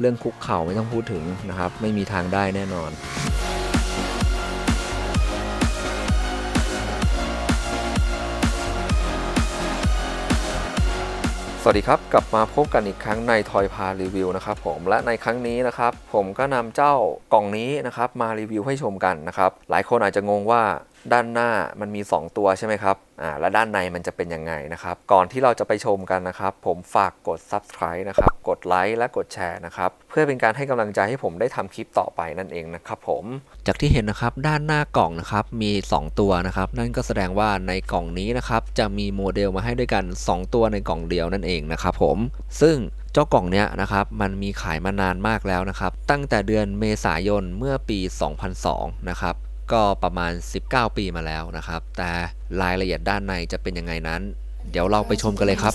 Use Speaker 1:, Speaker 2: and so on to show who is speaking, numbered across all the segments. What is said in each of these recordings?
Speaker 1: เรื่องคุกเข่าไม่ต้องพูดถึงนะครับ ไม่มีทางได้แน่นอนสวัสดีครับ กลับมาพบกันอีกครั้งในทอยพารีวิวนะครับผมและในครั้งนี้นะครับผมก็นำเจ้ากล่องนี้นะครับมารีวิวให้ชมกันนะครับหลายคนอาจจะงงว่า ด้านหน้ามันมี 2 ตัวใช่ไหมครับอ่าและด้านในมันจะเป็นยังไงนะครับ ก่อนที่เราจะไปชมกันนะครับ ผมฝากกด subscribe นะครับ กดไลค์และกดแชร์นะครับ เพื่อเป็นการให้กำลังใจให้ผมได้ทำคลิปต่อไปนั่นเองนะครับผม จากที่เห็นนะครับด้านหน้ากล่องนะครับมี 2 ตัวนะครับ นั่นก็แสดงว่าในกล่องนี้นะครับจะมีโมเดลมาให้ด้วยกัน 2 ตัวในกล่องเดียวนั่นเองนะครับผม ซึ่งเจ้ากล่องเนี้ยนะครับมันมีขายมานานมากแล้วนะครับ ตั้งแต่เดือนเมษายนเมื่อปี 2002 นะครับ ก็ประมาณ 19 ปีมาแล้วนะครับ แต่รายละเอียดด้านในจะเป็นยังไงนั้น เดี๋ยวเราไปชมกันเลยครับ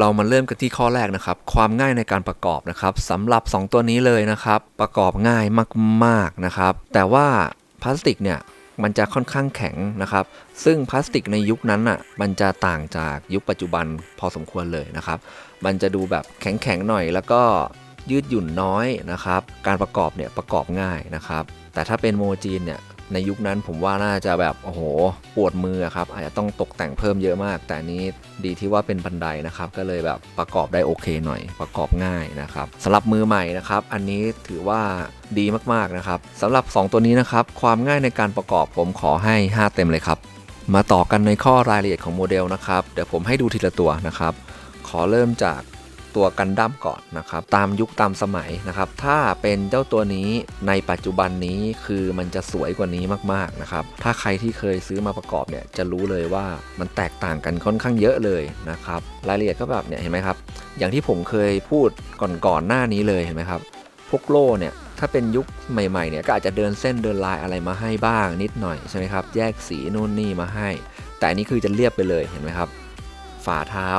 Speaker 1: เรามาเริ่มกันที่ข้อแรกนะครับ ความง่ายในการประกอบนะครับสำหรับ 2 ตัวนี้เลยนะครับ ประกอบง่ายมากๆนะครับ แต่ว่าพลาสติกเนี่ยมันจะค่อนข้างแข็งนะครับ ซึ่งพลาสติกในยุคนั้นอะ มันจะต่างจากยุคปัจจุบันพอสมควรเลยนะครับ มันจะดูแบบแข็งๆหน่อย แล้วก็ยืดหยุ่นน้อยนะครับ การประกอบเนี่ยประกอบง่ายนะครับ แต่ถ้าเป็นโมจีนเนี่ย ในยุคนั้นผมว่าน่าจะแบบโอ้โหปวดมือครับ อาจจะต้องตกแต่งเพิ่มเยอะมาก แต่นนี้ดีที่ว่าเป็นบันไดนะครับ ก็เลยแบบประกอบได้โอเคหน่อยประกอบง่ายนะครับสำหรับมือใหม่นะครับ อันนี้ถือว่าดีมากๆนะครับสำหรับ 2 ตัวนี้นะครับ ความง่ายในการประกอบผมขอให้ 5 เต็มเลยครับ มาต่อกันในข้อรายละเอียดของโมเดลนะครับเดี๋ยวผมให้ดูทีละตัวนะครับ ขอเริ่มจาก ตัวกันดั้มก่อนนะครับตามยุคตามสมัยนะครับถ้าเป็นเจ้าตัวนี้ในปัจจุบันนี้คือมันจะสวยกว่านี้มากๆนะครับถ้าใครที่เคยซื้อมาประกอบเนี่ยจะรู้เลยว่ามันแตกต่างกันค่อนข้างเยอะเลยนะครับรายละเอียดก็แบบเนี่ยเห็นไหมครับอย่างที่ผมเคยพูดก่อนๆหน้านี้เลยเห็นไหมครับพวกโล่เนี่ยถ้าเป็นยุคใหม่ๆเนี่ยก็อาจจะเดินเส้นเดินลายอะไรมาให้บ้างนิดหน่อยใช่ไหมครับแยกสีนู่นนี่มาให้ แต่อันนี้คือจะเรียบไปเลยเห็นไหมครับฝ่าเท้า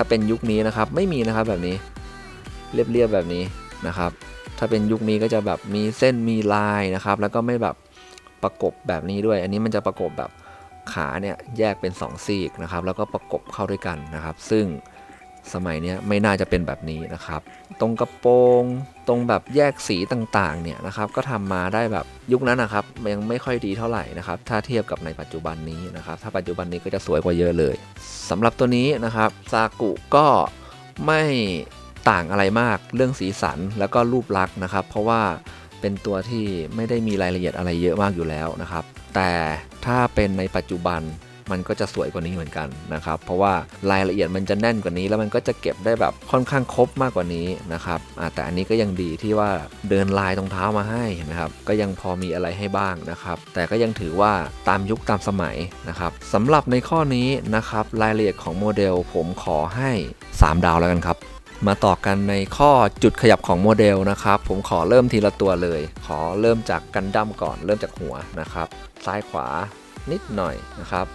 Speaker 1: ถ้าเป็นยุคนี้นะครับไม่มีนะครับแบบนี้เรียบๆแบบนี้นะครับ ถ้าเป็นยุคนี้ก็จะแบบมีเส้นมีลายนะครับ แล้วก็ไม่แบบประกบแบบนี้ด้วย อันนี้มันจะประกบแบบขาเนี่ยแยกเป็น 2 ซีกนะครับ แล้วก็ประกบเข้าด้วยกันนะครับ ซึ่ง สมัยนี้ไม่น่าจะเป็นแบบนี้นะครับ ตรงกระโปรงตรงแบบแยกสีต่างๆเนี่ยนะครับก็ทำมาได้แบบยุคนั้นนะครับยังไม่ค่อยดีเท่าไหร่นะครับถ้าเทียบกับในปัจจุบันนี้นะครับถ้าปัจจุบันนี้ก็จะสวยกว่าเยอะเลยสำหรับตัวนี้นะครับซากุก็ไม่ต่างอะไรมากเรื่องสีสันแล้วก็รูปลักษณ์นะครับ เพราะว่าเป็นตัวที่ไม่ได้มีรายละเอียดอะไรเยอะมากอยู่แล้วนะครับ แต่ถ้าเป็นในปัจจุบัน มันก็จะสวยกว่านี้เหมือนกันนะครับเพราะว่ารายละเอียดมันจะแน่นกว่านี้ แล้วมันก็จะเก็บได้แบบค่อนข้างครบมากกว่านี้นะครับแต่อันนี้ก็ยังดีที่ว่าเดินลายตรงเท้ามาให้นไหมครับก็ยังพอมีอะไรให้บ้างนะครับแต่ก็ยังถือว่าตามยุคตามสมัยนะครับสำหรับในข้อนี้นะครับรายละเอียดของโมเดลผมขอให้ 3 ดาวแล้วกันครับมาต่อกันในข้อจุดขยับของโมเดลนะครับ ผมขอเริ่มทีละตัวเลย ขอเริ่มจากกันดั้มก่อน เริ่มจากหัวนะครับ ซ้ายขวานิดหน่อยนะครับ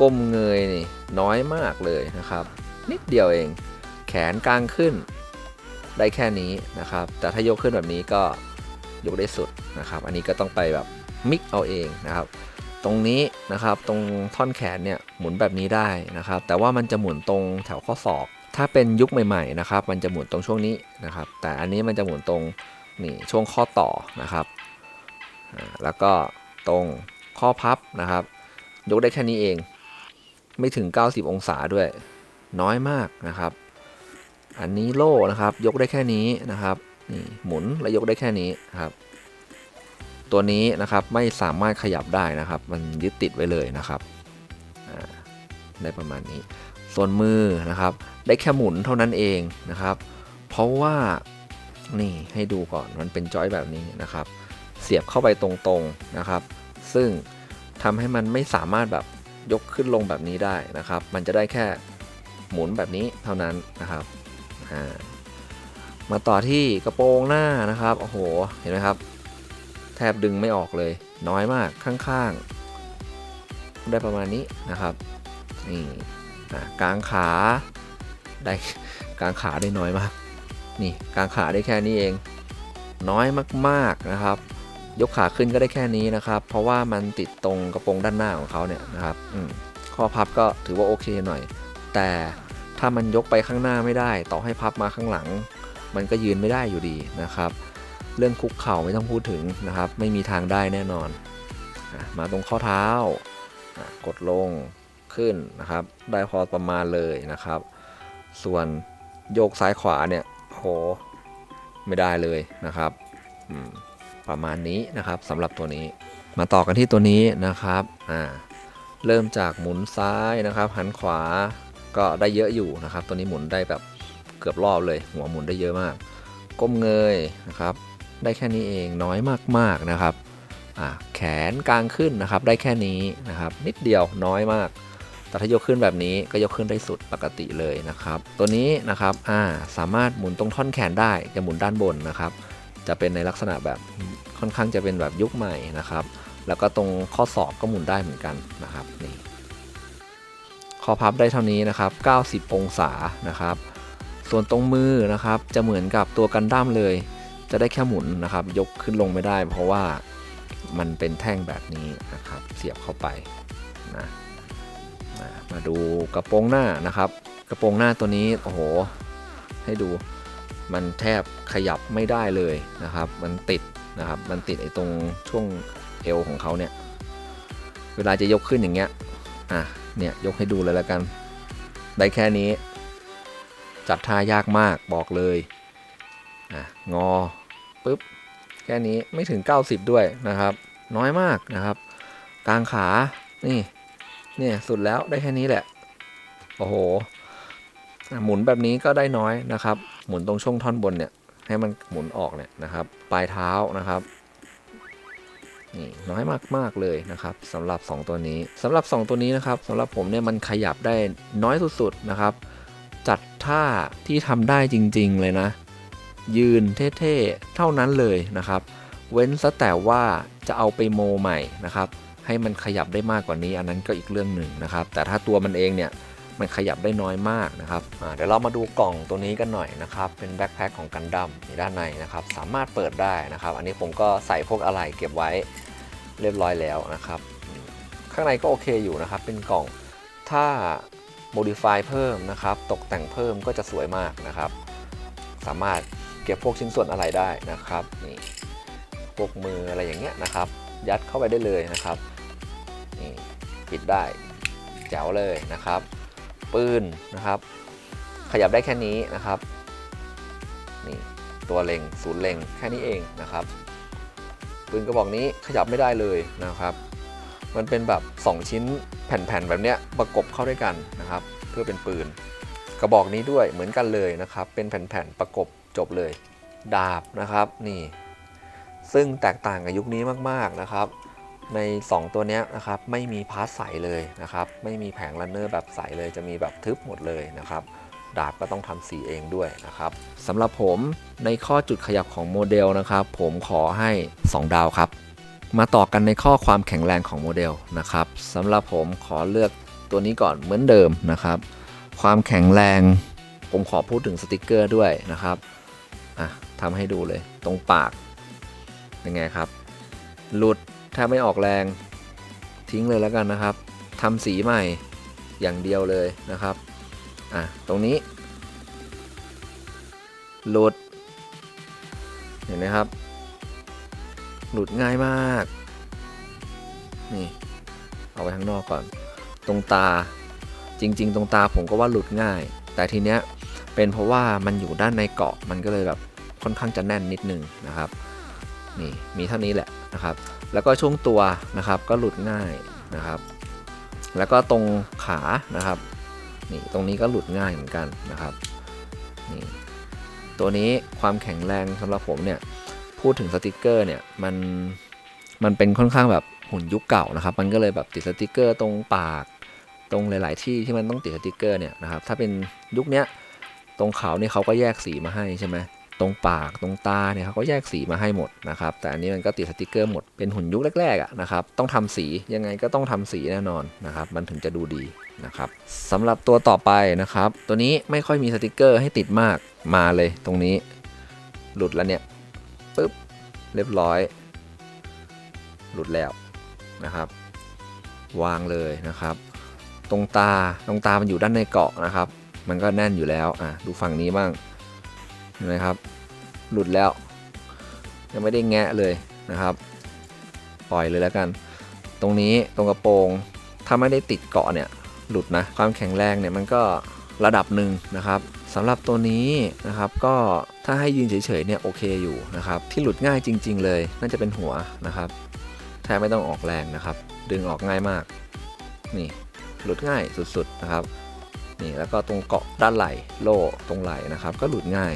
Speaker 1: ก้มเงยนี่น้อยมากเลยนะครับ นิดเดียวเอง แขนกลางขึ้นได้แค่นี้นะครับ แต่ถ้ายกขึ้นแบบนี้ก็ยกได้สุดนะครับ อันนี้ก็ต้องไปแบบมิกเอาเองนะครับ ตรงนี้นะครับตรงท่อนแขนเนี่ยหมุนแบบนี้ได้นะครับ แต่ว่ามันจะหมุนตรงแถวข้อศอก ถ้าเป็นยุคใหม่ๆนะครับ มันจะหมุนตรงช่วงนี้นะครับ แต่อันนี้มันจะหมุนตรงนี่ช่วงข้อต่อนะครับ แล้วก็ตรงข้อพับนะครับ ยกได้แค่นี้เอง ไม่ถึง 90 องศาด้วย น้อยมากนะครับ อันนี้โล่นะครับ ยกได้แค่นี้นะครับนี่หมุนและยกได้แค่นี้ครับ ตัวนี้นะครับไม่สามารถขยับได้นะครับ มันยึดติดไว้เลยนะครับได้ประมาณนี้ส่วนมือนะครับ ได้แค่หมุนเท่านั้นเองนะครับ เพราะว่านี่ให้ดูก่อนมันเป็นจอยแบบนี้นะครับ เสียบเข้าไปตรงๆนะครับ ซึ่งทำให้มันไม่สามารถแบบ ยกขึ้นลงแบบนี้ได้นะครับ มันจะได้แค่หมุนแบบนี้เท่านั้นนะครับามาต่อที่กระโปรงหน้านะครับโอ้โหเห็นไหมครับ แทบดึงไม่ออกเลย น้อยมากข้างๆ ได้ประมาณนี้นะครับนี่กลางขาได้กลางขาได้น้อยมาก นี่กลางขาได้แค่นี้เอง น้อยมากๆนะครับ ยกขาขึ้นก็ได้แค่นี้นะครับ เพราะว่ามันติดตรงกระโปรงด้านหน้าของเขาเนี่ยนะครับข้อพับก็ถือว่าโอเคหน่อย แต่ถ้ามันยกไปข้างหน้าไม่ได้ ต่อให้พับมาข้างหลัง มันก็ยืนไม่ได้อยู่ดีนะครับ เรื่องคุกเข่าไม่ต้องพูดถึงนะครับ ไม่มีทางได้แน่นอน มาตรงข้อเท้ากดลงขึ้นนะครับ ได้พอประมาณเลยนะครับ ส่วนโยกซ้ายขวาเนี่ยโหไม่ได้เลยนะครับอืม ประมาณนี้นะครับสำหรับตัวนี้ มาต่อกันที่ตัวนี้นะครับอ่าเริ่มจากหมุนซ้ายนะครับ หันขวาก็ได้เยอะอยู่นะครับ ตัวนี้หมุนได้แบบเกือบรอบเลย หัวหมุนได้เยอะมาก ก้มเงยนะครับ ได้แค่นี้เองน้อยมากๆนะครับแขนกลางขึ้นนะครับ ได้แค่นี้นะครับ นิดเดียวน้อยมาก แต่ถ้ายกขึ้นแบบนี้ก็ยกขึ้นได้สุดปกติเลยนะครับ ตัวนี้นะครับอ่าสามารถหมุนตรงท่อนแขนได้จะหมุนด้านบนนะครับ จะเป็นในลักษณะแบบค่อนข้างจะเป็นแบบยุคใหม่นะครับ แล้วก็ตรงข้อศอกก็หมุนได้เหมือนกันนะครับนี่ข้อพับได้เท่านี้นะครับ 90 องศานะครับ ส่วนตรงมือนะครับจะเหมือนกับตัวกันด้ามเลย จะได้แค่หมุนนะครับ ยกขึ้นลงไม่ได้ เพราะว่ามันเป็นแท่งแบบนี้นะครับ เสียบเข้าไปนะมาดูกระโปรงหน้านะครับ กระโปรงหน้าตัวนี้โอ้โห ให้ดู มันแทบขยับไม่ได้เลยนะครับ มันติดนะครับ มันติดไอ้ตรงช่วงเอวของเขาเนี่ย เวลาจะยกขึ้นอย่างเงี้ย อะ เนี่ยยกให้ดูเลยแล้วกัน ได้แค่นี้ จัดท่ายากมากบอกเลย อะ งอปุ๊บ แค่นี้ไม่ถึง 90 ด้วยนะครับ น้อยมากนะครับ กลางขา นี่ เนี่ยสุดแล้วได้แค่นี้แหละ โอ้โห หมุนแบบนี้ก็ได้น้อยนะครับ หมุนตรงช่วงท่อนบนเนี่ยให้มันหมุนออกเนี่ยนะครับ ปลายเท้านะครับนี่น้อยมากๆเลยนะครับสำหรับ 2 ตัวนี้สำหรับ 2 ตัวนี้นะครับสำหรับผมเนี่ยมันขยับได้น้อยสุดๆนะครับ จัดท่าที่ทำได้จริง ๆ เลยนะ ยืนเท่ๆเท่านั้นเลยนะครับ เว้นซะแต่ว่าจะเอาไปโมใหม่นะครับ ให้มันขยับได้มากกว่านี้อันนั้นก็อีกเรื่องหนึ่งนะครับ แต่ถ้าตัวมันเองเนี่ย มันขยับได้น้อยมากนะครับเดี๋ยวเรามาดูกล่องตัวนี้กันหน่อยนะครับ เป็นแบ็คแพ็คของกันดั้มในด้านในนะครับ สามารถเปิดได้นะครับ อันนี้ผมก็ใส่พวกอะไหล่เก็บไว้เรียบร้อยแล้วนะครับ ข้างในก็โอเคอยู่นะครับ เป็นกล่อง ถ้า modify เพิ่มนะครับ ตกแต่งเพิ่มก็จะสวยมากนะครับ สามารถเก็บพวกชิ้นส่วนอะไรได้นะครับ นี่ พวกมืออะไรอย่างเงี้ยนะครับ ยัดเข้าไปได้เลยนะครับ นี่ปิดได้แจ๋วเลยนะครับ ปืนนะครับ ขยับได้แค่นี้นะครับนี่ตัวเล็งศูนย์เล็งแค่นี้เองนะครับ ปืนกระบอกนี้ขยับไม่ได้เลยนะครับ มันเป็นแบบ 2 ชิ้นแผ่นๆแบบเนี้ยประกบเข้าด้วยกันนะครับ เพื่อเป็นปืน กระบอกนี้ด้วยเหมือนกันเลยนะครับ เป็นแผ่นๆประกบจบเลย ดาบนะครับนี่ ซึ่งแตกต่างกับยุคนี้มากๆนะครับ ใน 2 ตัวนี้นะครับไม่มีพาร์ทใสเลยนะครับไม่มีแผงรันเนอร์แบบใสเลยจะมีแบบทึบหมดเลยนะครับดาบก็ต้องทำสีเองด้วยนะครับสำหรับผมในข้อจุดขยับของโมเดลนะครับ ผมขอให้ 2 ดาวครับ มาต่อกันในข้อความแข็งแรงของโมเดลนะครับสำหรับผมขอเลือกตัวนี้ก่อนเหมือนเดิมนะครับ ความแข็งแรงผมขอพูดถึงสติกเกอร์ด้วยนะครับอะทำให้ดูเลยตรงปากเป็นไงครับ หลุด ถ้าไม่ออกแรงทิ้งเลยแล้วกันนะครับทำสีใหม่อย่างเดียวเลยนะครับอะตรงนี้ หลุด เห็นไหมครับ หลุดง่ายมาก นี่ เอาไว้ข้างนอกก่อน ตรงตาจริง ๆ ตรงตาผมก็ว่าหลุดง่าย แต่ทีเนี้ยเป็นเพราะว่ามันอยู่ด้านในเกาะมันก็เลยแบบค่อนข้างจะแน่นนิดนึงนะครับ นี่มีเท่านี้แหละ นะครับ แล้วก็ช่วงตัวนะครับก็หลุดง่ายนะครับ แล้วก็ตรงขานะครับนี่ตรงนี้ก็หลุดง่ายเหมือนกันนะครับนี่ตัวนี้ความแข็งแรงสำหรับผมเนี่ยพูดถึงสติกเกอร์เนี่ยมันมันเป็นค่อนข้างแบบหุ่นยุคเก่านะครับ มันก็เลยแบบติดสติกเกอร์ตรงปากตรงหลาย ๆ ที่ที่มันต้องติดสติกเกอร์เนี่ยนะครับถ้าเป็นยุคเนี้ยตรงเขาเนี่ยเขาก็แยกสีมาให้ใช่ไหม ตรงปากตรงตาเนี่ยเขาก็แยกสีมาให้หมดนะครับแต่อันนี้มันก็ติดสติกเกอร์หมดเป็นหุ่นยุคแรกๆอะนะครับต้องทำสียังไงก็ต้องทำสีแน่นอนนะครับมันถึงจะดูดีนะครับสำหรับตัวต่อไปนะครับ ตัวนี้ไม่ค่อยมีสติกเกอร์ให้ติดมากมาเลยตรงนี้ หลุดแล้วเนี่ยปึ๊บเรียบร้อย หลุดแล้วนะครับ วางเลยนะครับ ตรงตาตรงตามันอยู่ด้านในเกาะนะครับ มันก็แน่นอยู่แล้วอะดูฝั่งนี้บ้าง ห็นไหมครับ หลุดแล้ว ยังไม่ได้แงะเลยนะครับ ปล่อยเลยแล้วกัน ตรงนี้ตรงกระโปรง ถ้าไม่ได้ติดเกาะเนี่ยหลุดนะความแข็งแรงเนี่ยมันก็ระดับหนึ่งนะครับสำหรับตัวนี้นะครับก็ถ้าให้ยืนเฉยๆเนี่ยโอเคอยู่นะครับที่หลุดง่ายจริง ๆ เลยน่าจะเป็นหัวนะครับแทบไม่ต้องออกแรงนะครับ ดึงออกง่ายมากนี่หลุดง่ายสุดๆนะครับนี่แล้วก็ตรงเกาะด้านไหล่โล่ตรงไหล่นะครับ ก็หลุดง่าย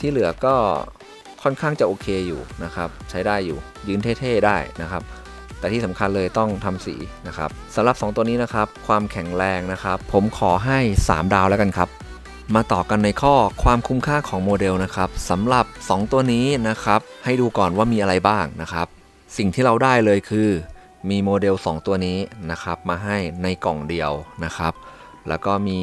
Speaker 1: ที่เหลือก็ค่อนข้างจะโอเคอยู่นะครับ ใช้ได้อยู่ยืนเท่ๆได้นะครับ แต่ที่สำคัญเลยต้องทำสีนะครับสำหรับ 2 ตัวนี้นะครับ ความแข็งแรงนะครับ ผมขอให้ 3 ดาวแล้วกันครับ มาต่อกันในข้อความคุ้มค่าของโมเดลนะครับสำหรับ 2 ตัวนี้นะครับ ให้ดูก่อนว่ามีอะไรบ้างนะครับ สิ่งที่เราได้เลยคือมีโมเดล 2 ตัวนี้นะครับมาให้ในกล่องเดียวนะครับ แล้วก็มี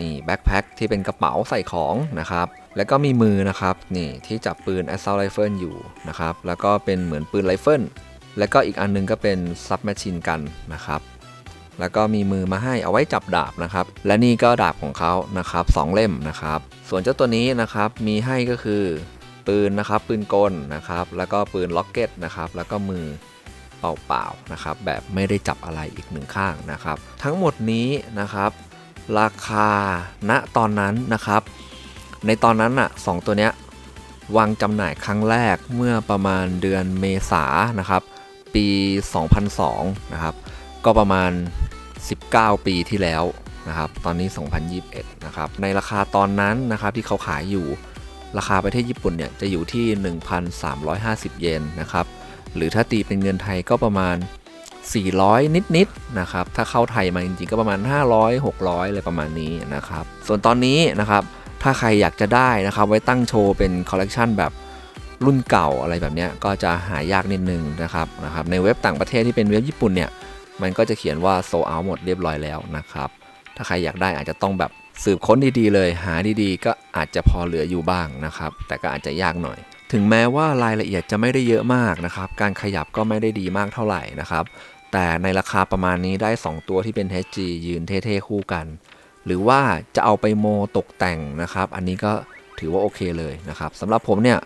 Speaker 1: นี่แบ็คแพ็คที่เป็นกระเป๋าใส่ของนะครับ แล้วก็มีมือนะครับนี่ที่จับปืน Assault Rifle อยู่นะครับแล้วก็เป็นเหมือนปืนไรเฟิลแล้วก็อีกอันนึงก็เป็นซับแมชชีนกันนะครับแล้วก็มีมือมาให้เอาไว้จับดาบนะครับ และนี่ก็ดาบของเขานะครับสองเล่มนะครับ ส่วนเจ้าตัวนี้นะครับมีให้ก็คือปืนนะครับ ปืนกลนะครับ แล้วก็ปืนล็อกเก็ตนะครับ แล้วก็มือเปล่าๆนะครับ แบบไม่ได้จับอะไรอีกหนึ่งข้างนะครับ ทั้งหมดนี้นะครับ ราคาณตอนนั้นนะครับ ในตอนนั้นอะสองตัวเนี้ยวางจำหน่ายครั้งแรกเมื่อประมาณเดือนเมษานะครับ ปี 2002 นะครับ ก็ประมาณ 19 ปีที่แล้วนะครับ ตอนนี้ 2021 นะครับ ในราคาตอนนั้นนะครับที่เขาขายอยู่ราคาประเทศญี่ปุ่นเนี่ยจะอยู่ที่ 1,350 เยนนะครับ หรือถ้าตีเป็นเงินไทยก็ประมาณ 400 นิดๆนะครับ ถ้าเข้าไทยมาจริงๆก็ประมาณ 500 600 อะไรประมาณนี้นะครับ ส่วนตอนนี้นะครับ ถ้าใครอยากจะได้นะครับ ไว้ตั้งโชว์เป็นคอลเลกชันแบบรุ่นเก่าอะไรแบบนี้ก็จะหายากนิดนึงนะครับนะครับ ในเว็บต่างประเทศที่เป็นเว็บญี่ปุ่นเนี่ย มันก็จะเขียนว่าโซเอาหมดเรียบร้อยแล้วนะครับ ถ้าใครอยากได้อาจจะต้องแบบสืบค้นดีๆเลย หาดีๆ ก็อาจจะพอเหลืออยู่บ้างนะครับ แต่ก็อาจจะยากหน่อย ถึงแม้ว่ารายละเอียดจะไม่ได้เยอะมากนะครับ การขยับก็ไม่ได้ดีมากเท่าไหร่นะครับ แต่ในราคาประมาณนี้ได้ 2 ตัวที่เป็น HG ยืนเท่ๆคู่กัน หรือว่าจะเอาไปโมตกแต่งนะครับ อันนี้ก็ถือว่าโอเคเลยนะครับสำหรับผมเนี่ย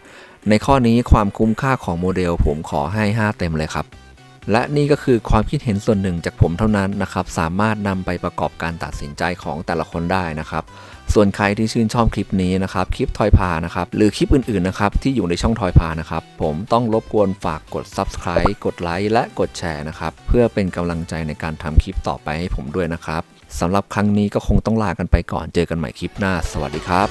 Speaker 1: ในข้อนี้ความคุ้มค่าของโมเดล ผมขอให้ 5 เต็มเลยครับ และนี่ก็คือความคิดเห็นส่วนหนึ่งจากผมเท่านั้นนะครับ สามารถนำไปประกอบการตัดสินใจของแต่ละคนได้นะครับ ส่วนใครที่ชื่นชอบคลิปนี้นะครับ คลิปทอยพานะครับ หรือคลิปอื่นๆนะครับที่อยู่ในช่องทอยพานะครับ ผมต้องรบกวนฝากกด subscribe กดไลค์และกดแชร์นะครับ เพื่อเป็นกำลังใจในการทำคลิปต่อไปให้ผมด้วยนะครับ สำหรับครั้งนี้ก็คงต้องลากันไปก่อนเจอกันใหม่คลิปหน้า สวัสดีครับ